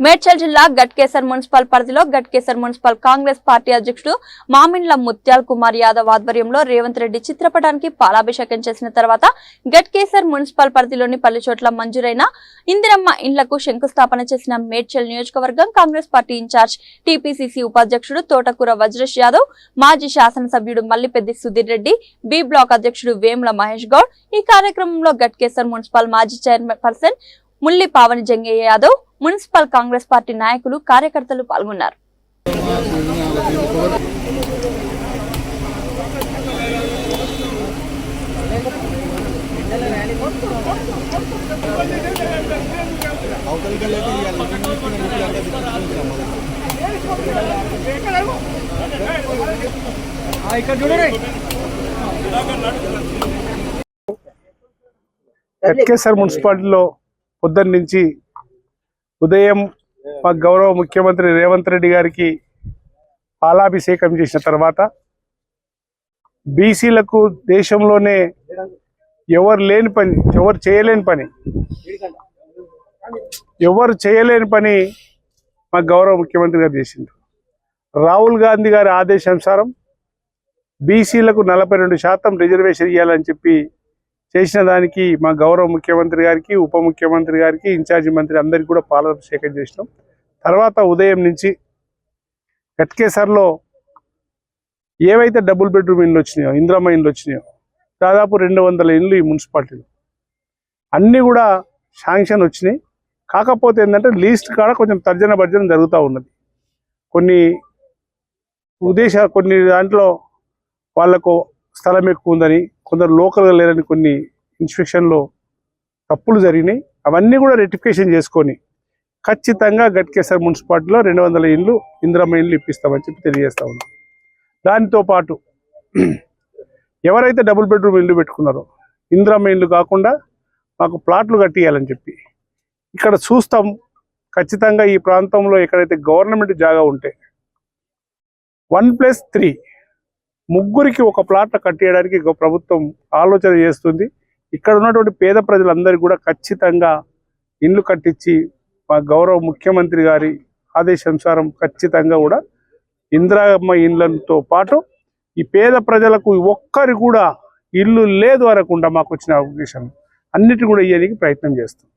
మేడ్చల్ జిల్లా గట్కేసర్ మున్సిపల్ పరిధిలో Ghatkesar municipal Congress party అధ్యక్షుడు మామిండ్ల ముత్యాల్ కుమార్ యాదవ్ ఆధ్వర్యంలో రేవంత్ రెడ్డి చిత్రపటానికి పాలాభిషేకం చేసిన తర్వాత గట్కేసర్ మున్సిపల్ పరిధిలోని పలు చోట్ల మంజూరైన ఇందిరమ్మ ఇండ్లకు శంకుస్థాపన చేసిన మేడ్చల్ నియోజకవర్గం కాంగ్రెస్ పార్టీ ఇన్ఛార్జ్ టీపీసీసీ ఉపాధ్యక్షుడు తోటకూర వజ్రేష్ యాదవ్ మాజీ శాసనసభ్యుడు మల్లిపెద్ది సుధీర్ రెడ్డి బి బ్లాక్ అధ్యక్షుడు వేముల మహేష్ గౌడ్. ఈ కార్యక్రమంలో గట్కేసర్ మున్సిపల్ మాజీ chairperson Mulli Pavani Jangaiah Yadav municipal Congress party నాయకులు కార్యకర్తలు పాల్గొన్నారు. అవతలికి ఇక్కడ చూడండి మున్సిపాలిటీలో పొద్దున్న నుంచి ఉదయం మా గౌరవ ముఖ్యమంత్రి రేవంత్ రెడ్డి గారికి పాలాభిషేకం చేసిన తర్వాత బీసీలకు దేశంలోనే ఎవరు లేని పని ఎవరు చేయలేని పని ఎవరు చేయలేని పని మా గౌరవ ముఖ్యమంత్రి గారు చేసిండ్రు. రాహుల్ గాంధీ గారి ఆదేశానుసారం బీసీలకు నలభై రెండు శాతం రిజర్వేషన్ ఇవ్వాలని చెప్పి చేసిన దానికి మా గౌరవ ముఖ్యమంత్రి గారికి ఉప ముఖ్యమంత్రి గారికి ఇన్ఛార్జి మంత్రి అందరికీ కూడా పాలాభిషేకం చేసినాం. తర్వాత ఉదయం నుంచి గట్కేసర్లో ఏవైతే డబుల్ బెడ్రూమ్ ఇండ్లు వచ్చినాయో ఇంద్రమ్మ ఇండ్లు వచ్చినాయో దాదాపు రెండు వందల ఇండ్లు ఈ మున్సిపాలిటీలో. అన్నీ కూడా శాంక్షన్ వచ్చినాయి. కాకపోతే ఏంటంటే లీస్ట్ కాడ కొంచెం తర్జన భర్జన జరుగుతూ ఉన్నది. కొన్ని ఉద్దేశ కొన్ని దాంట్లో వాళ్ళకు స్థలం ఎక్కువ ఉందని కొందరు లోకల్గా లేరని కొన్ని ఇన్స్పెక్షన్లో తప్పులు జరిగినాయి. అవన్నీ కూడా రెటిఫికేషన్ చేసుకొని ఖచ్చితంగా గట్కేశ్వర మున్సిపాలిటీలో రెండు వందల ఇండ్లు ఇందిరమ్మ ఇండ్లు ఇప్పిస్తామని చెప్పి తెలియజేస్తా ఉన్నాం. దానితో పాటు ఎవరైతే డబుల్ బెడ్రూమ్ ఇల్లు పెట్టుకున్నారో ఇందిరమ్మ ఇండ్లు కాకుండా మాకు ప్లాట్లు కట్టియాలని చెప్పి ఇక్కడ చూస్తాం. ఖచ్చితంగా ఈ ప్రాంతంలో ఎక్కడైతే గవర్నమెంట్ జాగా ఉంటే వన్ ప్లస్ త్రీ ముగ్గురికి ఒక ప్లాట్ కట్టేయడానికి ప్రభుత్వం ఆలోచన చేస్తుంది. ఇక్కడ ఉన్నటువంటి పేద ప్రజలందరికీ కూడా ఖచ్చితంగా ఇండ్లు కట్టించి మా గౌరవ ముఖ్యమంత్రి గారి ఆదేశానుసారం ఖచ్చితంగా కూడా ఇందిరామ్మ ఇండ్లతో పాటు ఈ పేద ప్రజలకు ఒక్కరి కూడా ఇల్లు లేదు అనకుండా మాకు వచ్చిన అవకాశం. అన్నిటి కూడా ఇవ్వడానికి ప్రయత్నం చేస్తాం